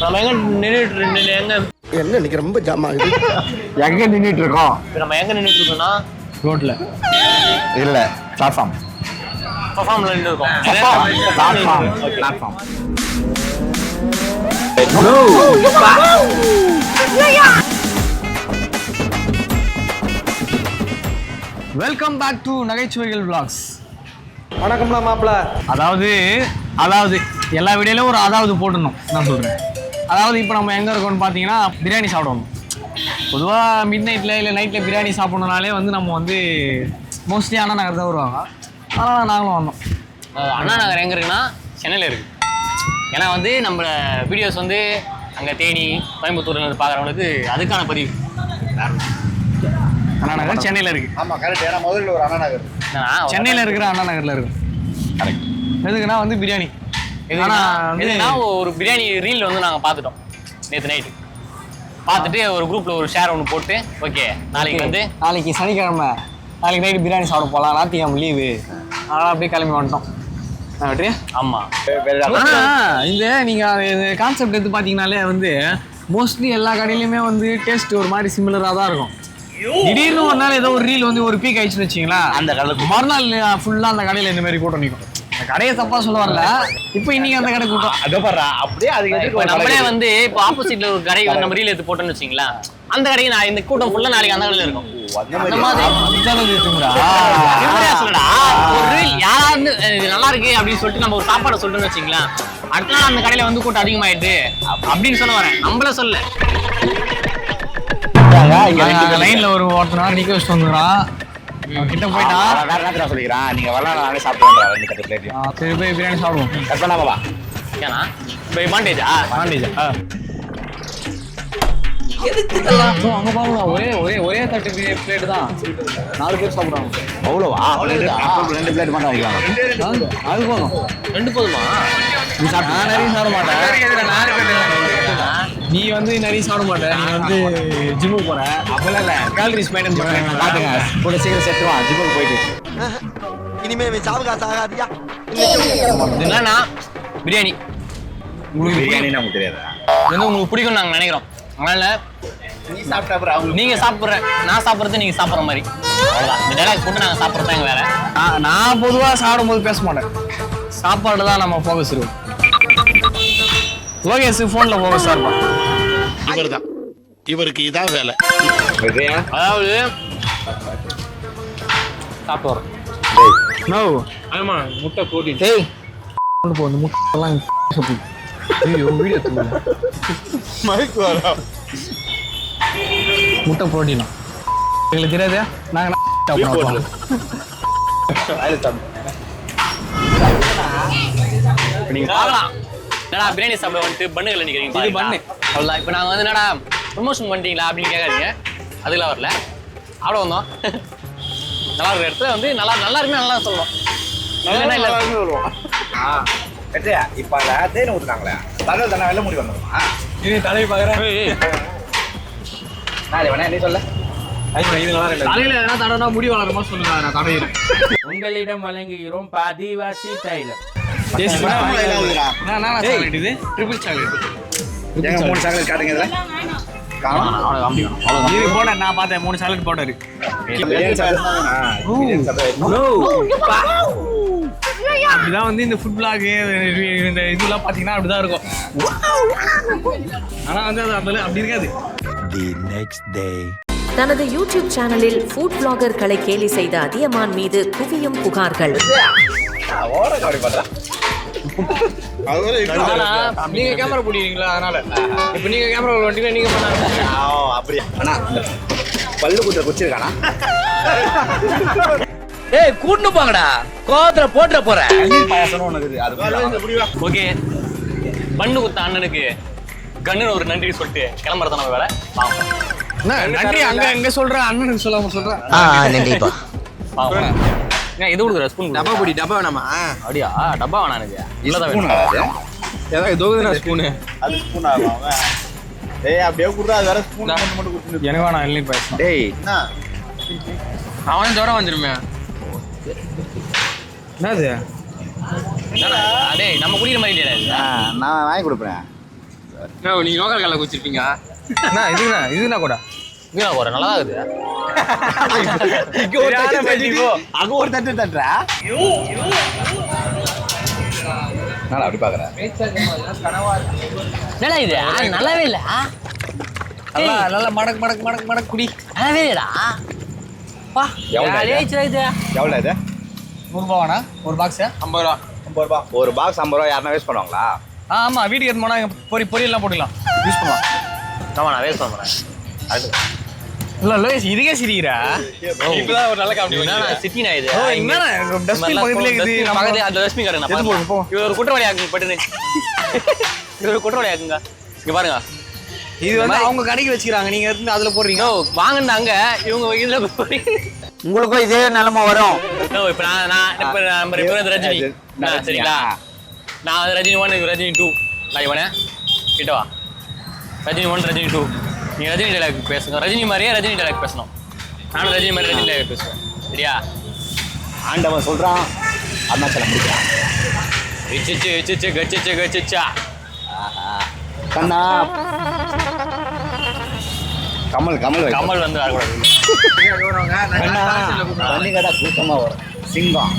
நம்ம எங்க நின்றுட்டு எங்க? என்ன இன்னைக்கு ரொம்ப ஜாம் ஆகுது? எங்க நின்னுட்டு இருக்கோம்? இப்ப நம்ம எங்க நின்றுட்டு இருக்கோம்னா? ரோட்ல. இல்ல பிளாட்ஃபார்ம் பர்ஃபார்ம்ல நின்று இருக்கோம். Platform. Platform welcome back to நகைச்சுவைகள் vlogs. வணக்கம்ல மாப்பிள. அதாவது அதாவது எல்லா வீடியோலையும் ஒரு அதாவது போட்டுடணும். நான் சொல்கிறேன் அதாவது இப்போ நம்ம எங்கே இருக்கோம்னு பார்த்தீங்கன்னா பிரியாணி சாப்பிடணும் பொதுவாக மிட் நைட்டில் இல்லை நைட்டில் பிரியாணி சாப்பிடணுனாலே வந்து நம்ம வந்து மோஸ்ட்லி அண்ணா நகர் தான் வருவாங்க. அதனால் நாங்களும் வந்தோம். அண்ணா நகர் எங்க இருக்குன்னா சென்னையில் இருக்கு. ஏன்னா வந்து நம்ம வீடியோஸ் வந்து அங்கே தேனி கோயம்புத்தூர்ல இருந்து பார்க்குறவங்களுக்கு அதுக்கான பதிவு. அண்ணா நகர் சென்னையில் இருக்குது ஆமா கரெக்ட் ஏன்னா முதல்ல ஒரு அண்ணா நகர். சென்னையில் இருக்கிற அண்ணா நகரில் இருக்கும் கரெக்ட் எதுக்குன்னா வந்து பிரியாணி. எதுக்குன்னா ஒரு பிரியாணி ரீல் வந்து நாங்கள் பார்த்துட்டோம் நேற்று நைட்டு பார்த்துட்டு ஒரு குரூப்பில் ஒரு ஷேர் ஒன்று போட்டு ஓகே நாளைக்கு வந்து நாளைக்கு சனிக்கிழமை. நாளைக்கு நைட்டு பிரியாணி சாப்பிட போகலாம் ஞாயிற்றுக்கிழமை லீவு அதனால் அப்படியே கிளம்பி வந்துட்டோம். ஆனா, இந்த நீங்க கான்செப்ட் எடுத்து பாத்தீங்கனாலே வந்து மோஸ்ட்லி எல்லா கடையிலுமே வந்து டேஸ்ட் ஒரு மாதிரி சிமிலரா தான் இருக்கும். திடீர்னு ஒரு நாள் ஏதோ ஒரு ரீல் வந்து ஒரு பீக் ஆயிடுச்சுன்னு வச்சுங்களேன். அந்த கடையில மறுநாள் ஃபுல்லா அந்த கடையில இந்த மாதிரி கூட்டம் நிற்கும். கடையை தப்பா சொல்ல வரல இப்போ இன்னைக்கு அந்த கடை கூட்டம். அதோ பாரு அப்படியே அதுக்கு நம்மளே வந்து இப்போ ஆப்போசிட்ல ஒரு கடை நம்ம ரீல் எடுத்து போட்டோம்னு வச்சிங்களேன் அந்த கடைக்கு நான் இந்த கூட்டம் ஃபுல்லாக நாளைக்கு அந்த கடையில் இருக்கும். யாராவது நல்லா இருக்கு அப்படின்னு சொல்லிட்டு நம்ம ஒரு சாப்பாடை சொல்லிட்டோம்னு வச்சிங்களேன் அடுத்த நாள் அந்த கடையில வந்து கூட்டம் அதிகமாயிட்டு அப்~ அப்படின்னு சொல்ல வரேன். நம்மள சொல்ல. லைன்ல ஒரு ஒருத்தனா நிக்க வச்சுட்டு கிட்ட போயிட்டா? வேற நேரத்துல சொல்லிக்கிறான் நீங்க வரலாம் நானே சாப்பிட்டு ரெண்டு கட்டு பிளேட் ஆ, சரி போய் பிரியாணி சாப்பிடுவோம். கட் பண்ணாம வா இப்போ அட்வான்டேஜா வாண்டேஜா அங்க பாருங்க ஒரே ஒரே ஒரே தட்டு பிளேட் தான். நாலு பேர் சாப்பிடுறாங்க அவ்வளோவா? ரெண்டு பிளேட் மட்டும் வாங்கிக்கலாம். அது போதும். ரெண்டு போதுமா? நான் நிறைய சாப்பிட மாட்டேன். நீ வந்து நிறைய சாப்பிட மாட்டேன் நீ வந்து ஜிம்முக்கு போற. அப்பெல்லாம் இல்ல. கேலரிஸ் மெயின்டைன் பண்ணுறேன் பாத்துங்க கூட சீக்கிரம் செத்துருவான் ஜிம்முக்கு போயிட்டு. இனிமே இவன் சாவுகாசு ஆகாதியா இது என்னன்னா பிரியாணி. உங்களுக்கு பிரியாணி நமக்கு தெரியாது? வந்து உங்களுக்கு பிடிக்கும் நாங்க நினைக்கிறோம். அதனால நீ சாப்பிட்டா நீங்க சாப்பிடுற நான் சாப்பிடுறது நீங்க சாப்பிடுற மாதிரி. அவ்வளவுதான். இந்த டைலாக் போட்டு நாங்க சாப்பிடுறது எங்க வேற. நான் நான் பொதுவாக சாப்பிடும்போது பேச மாட்டேன். சாப்பாடு தான் நம்ம ஃபோக்கஸ் இருக்கும் லோகேஷ் ஃபோனில் ஃபோக்கஸாக இருப்பான் இவர்தான். இவருக்கு இதான் வேலை. அதாவது சாப்பிட்டு வரோம் நோ ஆமா முட்டை போட்டி. கொண்டு போ அந்த முட்டைலாம் சொல்லி ஐயோ வீடியோ தூங்க மைக் வரா முட்டை புரோட்டீனா எங்களுக்கு தெரியாதே நீங்க பார்க்கலாம். என்னடா பிரியாணி சாப்பிட வந்துட்டு பண்ணுகள் நிக்கிறீங்க இது பண்ணு. அவ்வளோதான் இப்போ நாங்கள் வந்து என்னடா ப்ரொமோஷன் பண்ணிட்டீங்களா அப்படின்னு கேட்காதீங்க. அதுக்கெல்லாம் வரல. சாப்பிட வந்தோம் நல்லா இருக்கிற இடத்துல வந்து நல்லா நல்லா இருக்குமே நல்லா சொல்லணும் இல்லைன்னா இல்லை? கட்டியா இப்ப அத தேன் வெள்ள முடி வந்துருமா? இது தலையை பார்க்குறேன் நான் வேணா நீ சொல்ல. தலையில் எதனா தடவை முடி வளருமா சொல்லுங்க நான் தடையிறேன் உங்களிடம் வழங்குகிறோம் பாதிவாசி. சாக்லேட் இது? ட்ரிபிள் சாக்லேட் மூணு சாக்லேட் காட்டுங்க இதுல. காணும். இது போட நான் பார்த்தேன். மூணு சாக்லேட் போட்டாரு அப்படிதான் வந்து இந்த ஃபுட் பிளாக் இந்த இதெல்லாம் பார்த்தீங்கன்னா அப்படிதான் இருக்கும். ஆனா வந்து அது அந்த அப்படி இருக்காது. தனது யூடியூப் சேனலில் ஃபுட் பிளாகர்களை கேலி செய்த அதியமான் மீது குவியும் புகார்கள். நீங்க கேமரா பிடிக்கிறீங்களா அதனால இப்போ நீங்க கேமரா வண்டியில நீங்க பண்ணாங்க அப்படியா அண்ணா பல்லு குத்துற குச்சி இருக்கானா ஏய் கூட்டு போங்கடா கோவத்துல போட்டுற போறேன் பன்னீர் பாயாசம் ஒண்ணு இருக்குது அது ஓகே பண்ணு குத்த அண்ணனுக்கு கண்ணுன்னு ஒரு நன்றி சொல்லிட்டு கிளம்புறத நம்ம வேலை நன்றி அங்க எங்க சொல்றேன் அண்ணனுக்கு சொல்லாம சொல்றேன் நன்றிப்பா இது கொடுக்குற ஸ்பூன் டப்பா பொடி டப்பா வேணாமா? அப்படியா? டப்பா வேணா எனக்கு. ஸ்பூன் வேணும். ஏதாவது தோகுதுனா ஸ்பூனு அது ஸ்பூன் ஆகும். அவன் டேய் அப்படியே குடுறா அது வேற ஸ்பூன் மட்டும் குடுத்து எனக்கு வேணாம் இல்லை பேசணும் டேய். என்ன? அவனே ஜுரம் வந்துருமே. என்னது? என்னடா, அடே நம்ம குடிக்கிற மாதிரி இல்லையா நான் வாங்கி கொடுப்பேன். நீங்க லோக்கல் கல்ல குச்சிருப்பீங்க என்ன இதுண்ணா இதுண்ணா கூட? வீணா போற நல்லா அங்க ஒரு தட்டு தட்டுறா? நான் அப்படி பாக்குறேன் என்னடா இது? நல்லாவே இல்ல. நல்லா நல்லா மடக்கு மடக்கு மடக்கு மடக்கு குடி. நல்லாவே இல்லடா. இது? எவ்வளோ இது? நூறுபாவாண்ணா ஒரு பாக்ஸ் ஐம்பது ரூபா. ஐம்பது ரூபா. ஒரு பாக்ஸ் ஐம்பது ரூபா யாருன்னா வேஸ்ட் பண்ணுவாங்களா? ஆ ஆமா வீட்டுக்கு எடுத்து போனா பொரி பொரியல்லாம் போட்டுக்கலாம். யூஸ் பண்ணலாம். ஆமா நான் வேஸ்ட் பண்ண போறேன். இல்ல லோகேஷ் இதுக்கே சிரிக்கிறா? இப்பதான் ஒரு நல்ல காமெடி என்னடா சிட்டி நான் இது? ஓ என்னண்ணா டஸ்ட்பின் பக்கத்துல இருக்குது. நம்ம பக்கத்துல அந்த டஸ்ட்பின் போ. இவர் ஒரு குற்றவாளி ஆக்குங்க பட்டுன்னு. இவர் ஒரு குற்றவாளி ஆக்குங்க. இங்க பாருங்க. இது வந்து அவங்க கடைக்கு வச்சுக்கிறாங்க. நீங்க எடுத்து அதுல போடுறீங்க. வாங்கினாங்க இவங்க இதுல போய் உங்களுக்கும் இதே நிலைமை வரும். இப்போ நான் நான் இப்போ நம்ம ரெண்டு ரஜினி. சரிங்களா? நான் ரஜினி ஒன் ரஜினி டூ நான் இவனே. கிட்ட வா. ரஜினி ஒன் ரஜினி டூ நீ ரஜினி டைலாக் பேசுங்க. ரஜினி மாதிரியே ரஜினி டைலாக் பேசணும். நானும் ரஜினி மாதிரி ரஜினி டைலாக் பேசுவேன். சரியா? ஆண்டவன் சொல்றான் அருணாச்சலம் முடிக்கிறான். இச்சிச்சு இச்சிச்சு கச்சிச்சு கச்சிச்சா. கண்ணா. கமல் கமல். கமல் வந்து வரக்கூடாது. கண்ணா. தண்ணி கடை கூட்டமா வரும். சிங்கம்.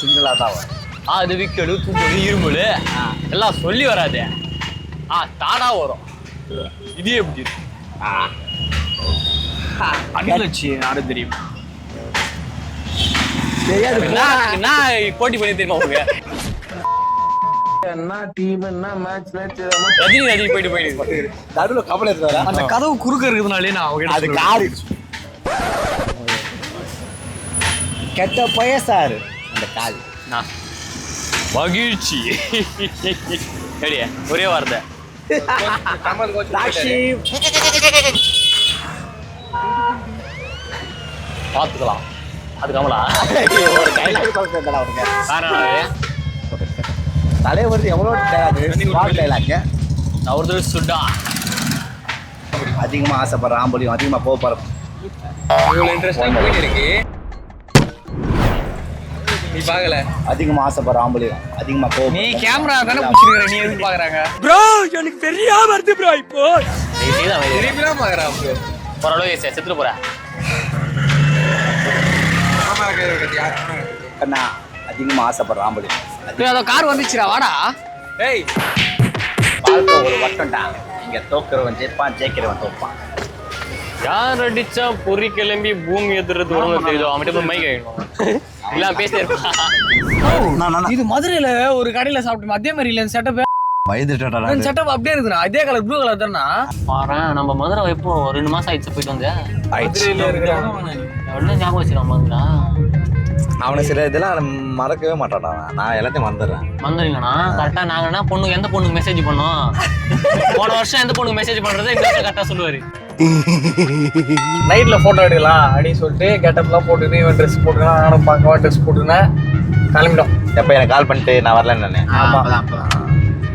சிங்கிளா தான் வரும். அது விக்கலு தும்பலு இரும்பலு. எல்லாம் சொல்லி வராது. ஆ தானா வரும். இது எப்படி? அடிலட்சி யாரும் தெரியும். தெரியாது. நான் நான் போட்டி பண்ணி தெரியுமா உங்களுக்கு ரஜினி ரஜினி போயிட்டு போயிட்டு. நடுவில் எடுத்து அந்த கதவு குறுக்க இருக்கிறதுனாலே நான் அவங்க அது காரு கெட்ட பைய சார். அந்த கால். மகிழ்ச்சி. சரியா? ஒரே வார்த்தை. சாட்சி பார்த்துக்கலாம். அது கமலா. ஒரு டைலாக் சொல்றேன் அவருங்க தலைவர் எவ்வளோ டைலாக் டைலாக் நான் ஒரு தடவை சுட்டா அதிகமா ஆசைப்படுற ஆம்பளையும் அதிகமா கோவப்படுற இவ்வளவு இன்ட்ரெஸ்டிங் போயிட்டு இருக்கு. நீ பாக்கல அதிகமா ஆசைப்படுற ஆம்பளையும் அதிகமா நீ கோவம் கேமரா தானே பிடிச்சிருக்கிற நீ எதுக்கு பாக்குறாங்க நீ செய்தான் திருப்பி தான் பாக்குறான் bro. ஓரளவு செத்துட்டு போறேன் கண்ணா அதிகமா ஆசைப்படுற ஆம்பளையும் அதோ கார் வந்துச்சுடா வாடா. டேய் வாழ்க்கை ஒரு வட்டம்டா. இங்க தோக்குறவன் ஜெயிப்பான் ஜெயிக்கிறவன் தோப்பான். யார் அடிச்சா பொறி கிளம்பி பூமி எதிர்றது உடம்பு தெரியுதோ? அவன்கிட்ட போய் மைக் ஆயிடும் இல்ல பேசிட்டே இருப்பான் இது மதுரையில ஒரு கடையில சாப்பிட்டோம் அதே மாதிரி இல்ல செட்டப் செட்டப் அப்படியே இருக்குண்ணா இதே கலர் ப்ளூ கலர் தானா பாறேன் நம்ம மதுரை எப்போ? ரெண்டு மாசம் ஆயிடுச்சு போயிட்டு வந்து. மதுரையில இருக்கிற எவ்வளவு ஞாபகம் வச்சுக்கலாம் மதுரா? அவனை சில இதெல்லாம் மறக்கவே மாட்டான்டா அவன். நான் எல்லாத்தையும் மறந்துடுறேன். வந்துருங்கண்ணா கரெக்டா நாங்கன்னா பொண்ணு எந்த பொண்ணுக்கு மெசேஜ் பண்ணோம்? போன வருஷம் எந்த பொண்ணுக்கு மெசேஜ் பண்றதை இந்த வருஷம் கரெக்டா சொல்லுவாரு. நைட்ல போட்டோ எடுக்கலாம் அப்படின்னு சொல்லிட்டு கெட்டப்லாம் போட்டுன்னு இவன் ட்ரெஸ் போட்டுக்கலாம் நானும் பார்க்கவா ட்ரெஸ் போட்டுனேன் கிளம்பிட்டோம். எப்போ எனக்கு கால் பண்ணிட்டு நான் வரலன்னு ஆமா.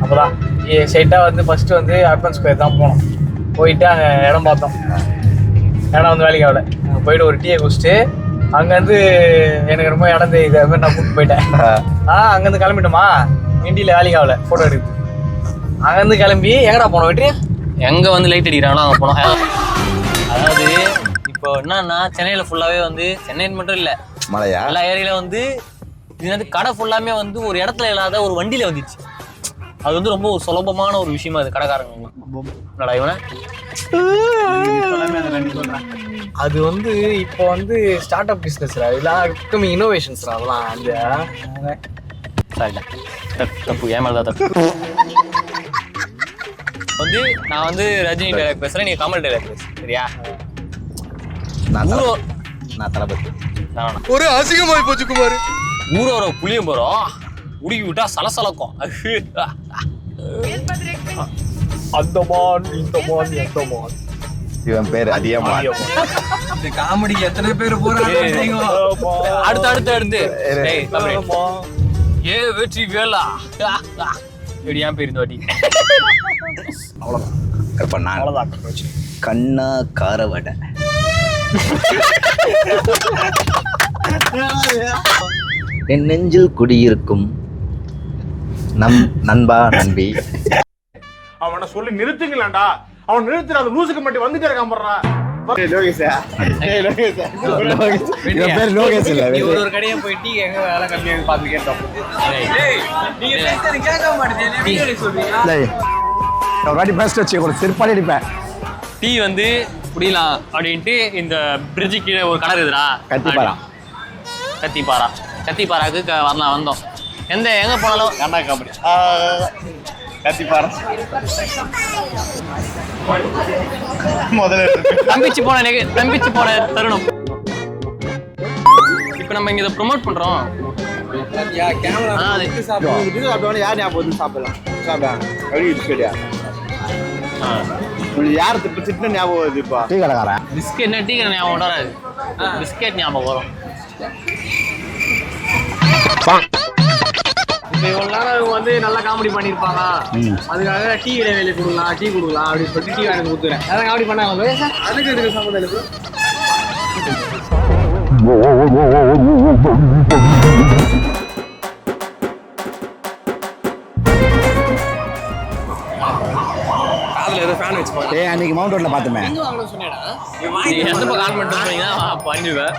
அப்பதான் ஸ்ட்ரைட்டா வந்து ஃபர்ஸ்ட் வந்து அர்பன் ஸ்கொயர் தான் போனோம். போயிட்டு அங்க இடம் பார்த்தோம். இடம் வந்து வேலைக்கு ஆகல. அங்க போயிட்டு ஒரு டீயை குடிச்சிட்டு அங்கேருந்து எனக்கு ரொம்ப இடம் தெரியுது. அது மாதிரி நான் கூப்பிட்டு போயிட்டேன். ஆ. அங்கேருந்து கிளம்பிட்டோமா? இண்டியில் வேலைக்கு ஆகல. ஃபோட்டோ எடுத்து. அங்கேருந்து கிளம்பி எங்கடா போனோம் வெற்றி எங்க வந்து லைட் அடிக்கிறாங்களோ அங்க போனோம் அதாவது இப்போ என்னன்னா சென்னையில ஃபுல்லாவே வந்து சென்னை மட்டும் இல்ல மலையா? எல்லா ஏரியால வந்து இது வந்து கடை ஃபுல்லாமே வந்து ஒரு இடத்துல இல்லாத ஒரு வண்டியில வந்துச்சு. அது வந்து ரொம்ப ஒரு சுலபமான ஒரு விஷயமா அது கடைக்காரங்க. என்னடா இவனை? அது வந்து இப்போ வந்து ஸ்டார்ட் அப் பிஸ்னஸ்ரா இதெல்லாம் அப்கமிங் இன்னோவேஷன்ஸ்ரா அதெல்லாம் அந்த தப்பு, தப்பு ஏன் மேல தான் தப்பு? வந்து நான் வந்து ரஜினி டைலாக் பேசுறேன் நீங்க கமல் டைலாக் பேசு சரியா? நான் ஊரோ. நான் தளபதி. ஒரு அசிங்கமாய் போச்சு குமார். ஊரோட புளியும் போறோம். உடுக்கி விட்டா சலசலக்கும். அந்த மான் இந்த மான் எந்த மான் இவன் பேர் அதிகமா இந்த காமெடிக்கு எத்தனை பேர் போறாங்க அடுத்து அடுத்து அடுத்து. ஏ வெற்றி வேலா இப்படி ஏன் பேர் இந்த வாட்டி. இப்ப நான் கண்ணா காரவடை என் நெஞ்சில் குடியிருக்கும் நம் நண்பா நம்பி அவனை சொல்லி நிறுத்துங்களேன்டா. அவன் நிறுத்துற அந்த லூசுக்கு மட்டும் வந்துட்டே இருக்கான் போடுறா இவன் ஒரு ஒரு ஒரு வாட்டி பேஸ்ட் வச்சு கூட செருப்பாடி அடிப்பேன். டீ வந்து குடிக்கலாம் அப்படின்ட்டு இந்த பிரிட்ஜு கீழே ஒரு கடை இருக்குதுடா. கத்திப்பாரா. கத்திப்பாரா? கத்திப்பாராக்கு க- வரலாம் வந்தோம். எந்த எங்க போனாலும் கண்ணா காமெடி கத்திப்பாரா? முதல்ல தம்பிச்சு போன தம்பிச்சு போன தருணம். இப்போ நம்ம இங்க இதை ப்ரோமோட் அது- இது சாப்பிட்டவன யார் ஞாபகம் சாப்பிடலாம்? சாப்பிடலாம். யார் திட்டு திட்டு ஞாபகம் வருது இப்போ டீ கடைக்காரன் பிஸ்கெட் என்ன டீ கடை ஞாபகம் வராது பிஸ்கெட் ஞாபகம் வரும் இப்போ இவ்வளோ நேரம் இவங்க வந்து நல்லா காமெடி பண்ணியிருப்பாங்க அதுக்காக டீ இடைவெளி கொடுக்கலாம் டீ கொடுக்கலாம் அப்படின்னு சொல்லிட்டு டீ வாங்கி கொடுத்துறேன் அதான் காமெடி பண்ணாங்க அதுக்கு இதுக்கு சம்மந்தம் இல்லை ஏய் அன்னைக்கு மவுண்ட் ரோட்ல பார்த்தோமே நீ எந்த பக்கம் ஆன் பண்ணிட்டு போனீங்கன்னா பண்ணிடுவேன்.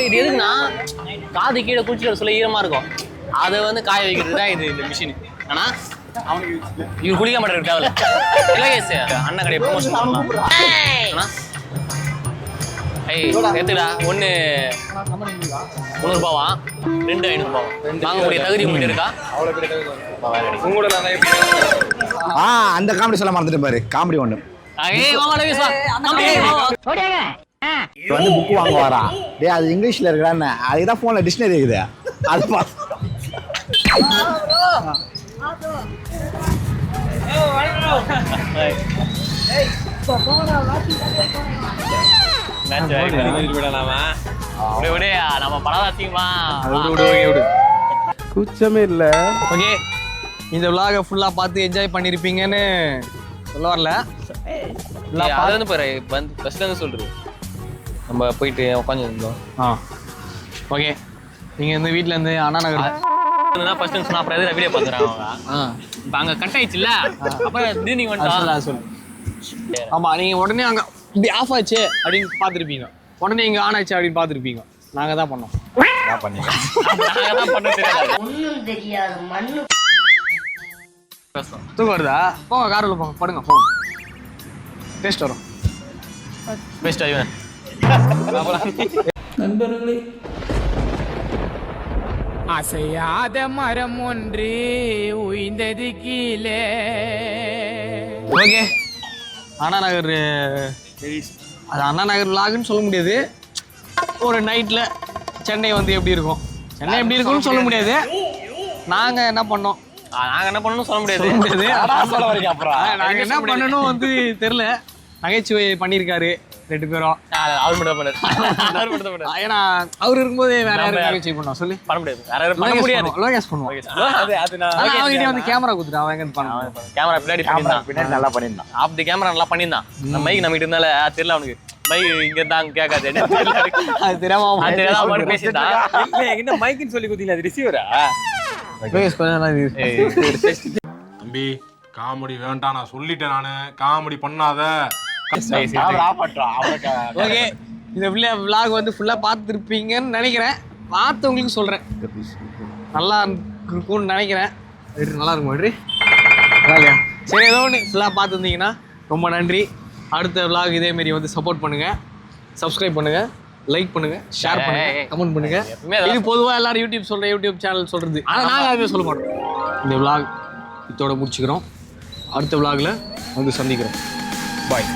இது? எதுக்குன்னா காது கீழே குளிச்சுட்டு சொல்ல ஈரமா இருக்கும். அதை வந்து காய வைக்கிறது தான் இது இந்த மிஷின் ஆனா இவர் குளிக்க மாட்டாரு இலகேஷ் அண்ணன் கடையை ப்ரொமோஷன் பண்ணலாம். அண்ணா ஐய் எடுத்துடா ஒன்று முந்நூறுபாவா? ரெண்டு ஐநூறுபாவா வாங்கக்கூடிய தகுதி உங்கள்கிட்ட இருக்கா? ஆ அந்த காமெடி சொல்ல மறந்துட்டு பாரு. காமெடி. இப்ப வந்து புக் வாங்க வரா டேய் அது இங்கிலீஷ்ல இருக்கிறான்னு அதுக்கு தான் போன்ல டிக்ஷனரி இருக்குது. அது பா Match ஆயிடுச்சு. விடு, விடு, நம்ம படம் அதிகமா குச்சமே இல்ல. ஓகே இந்த விலாகை ஃபுல்லாக பார்த்து என்ஜாய் பண்ணியிருப்பீங்கன்னு சொல்ல வரல. அது வந்து பாரு வந்து ஃபர்ஸ்ட்ல இருந்து சொல்றது. நம்ம போயிட்டு உட்காந்து இருந்தோம். ஆ. ஓகே நீங்கள் இந்த வீட்டிலேருந்து அண்ணா நகர் ஃபர்ஸ்ட் சொன்னா அப்புறம் எதுக்கு வீடியோ பார்த்துறாங்க அவங்க? அங்க கட் ஆயிடுச்சுல்ல? அப்புறம் திடீர்னு சொல்லு, வந்துட்டா? சொல்லு ஆமாம் நீங்கள் உடனே அங்கே இப்படி ஆஃப் ஆச்சு அப்படின்னு பார்த்துருப்பீங்க. உடனே இங்கே ஆன் ஆச்சு அப்படின்னு பார்த்துருப்பீங்க. நாங்கள் தான் பண்ணோம். நாங்க தான் பண்ண தெரியாது? தூக்கம் வருதா? போங்க காரில் போங்க. படுங்க போங்க. டேஸ்ட் வரும். பெஸ்ட் ஐவன் அசையாத மரம் ஒன்று உய்ந்தது கீழே. ஓகே. அண்ணா நகர் அது அண்ணா நகர் விலாகுன்னு சொல்ல முடியாது. ஒரு நைட்டில் சென்னை வந்து எப்படி இருக்கும்? சென்னை எப்படி இருக்கும்னு சொல்ல முடியாது. நாங்கள் என்ன பண்ணோம்? நாங்க என்ன பண்ணணும் சொல்ல முடியாது. சொல்ல அப்புறம். நாங்கள் என்ன பண்ணணும் வந்து தெரில நகைச்சுவை பண்ணியிருக்காரு ரெண்டு பேரும். அவர் மட்டும் தான் பண்ணாரு. அவர் மட்டும் தான் பண்ணாரு. ஏன்னா அவர் இருக்கும்போது வேற யாரும் நம்ம- நகைச்சுவை பண்ணுவோம் சொல்லி. பண்ண முடியாது. வேற யாரும் பண்ண முடியாது. லோகேஷ் பண்ணுவோம் அது அது நான் ஆனா அவங்ககிட்ட வந்து கேமரா கொடுத்துட்டு அவன் எங்க பண்ணுவான் கேமரா பின்னாடி பின்னாடி நல்லா பண்ணியிருந்தான். ஆஃப் தி கேமரா நல்லா பண்ணியிருந்தான். இந்த மைக் நம்ம கிட்ட இருந்தால தெரியல அவனுக்கு. மைக் இங்க இருந்தாங்க கேட்காது. அது தெரியாம அது தெரியாம பேசிட்டான் என்ன சொல்லி அது ரிசீவரா லோகேஷ் இரு. தம்பி காமெடி வேண்டாம். நான் சொல்லிட்டேன் நானு. காமெடி பண்ணாத. ஓகே இந்த vlog வந்து ஃபுல்லாக பார்த்துருப்பீங்கன்னு நினைக்கிறேன். பார்த்தவங்களுக்கு சொல்கிறேன் நல்லா இருக்கும்னு நினைக்கிறேன். நல்லா இருக்கும் நல்லா இல்லையா? சரி ஏதோ ஒன்று ஃபுல்லாக பார்த்துருந்தீங்கன்னா ரொம்ப நன்றி. அடுத்த vlog இதே மாதிரி வந்து சப்போர்ட் பண்ணுங்கள் சப்ஸ்கிரைப் பண்ணுங்கள் லைக் பண்ணுங்க. ஷேர் பண்ணுங்க. கமெண்ட் பண்ணுங்க. இது பொதுவாக எல்லாரும் யூடியூப் சொல்ற யூடியூப் சேனல் சொல்றது. ஆனால் நாங்கள் அதுவே சொல்ல மாட்டோம். இந்த vlog இதோட முடிச்சுக்கிறோம். அடுத்த vlogல வந்து சந்திக்கிறோம். பாய்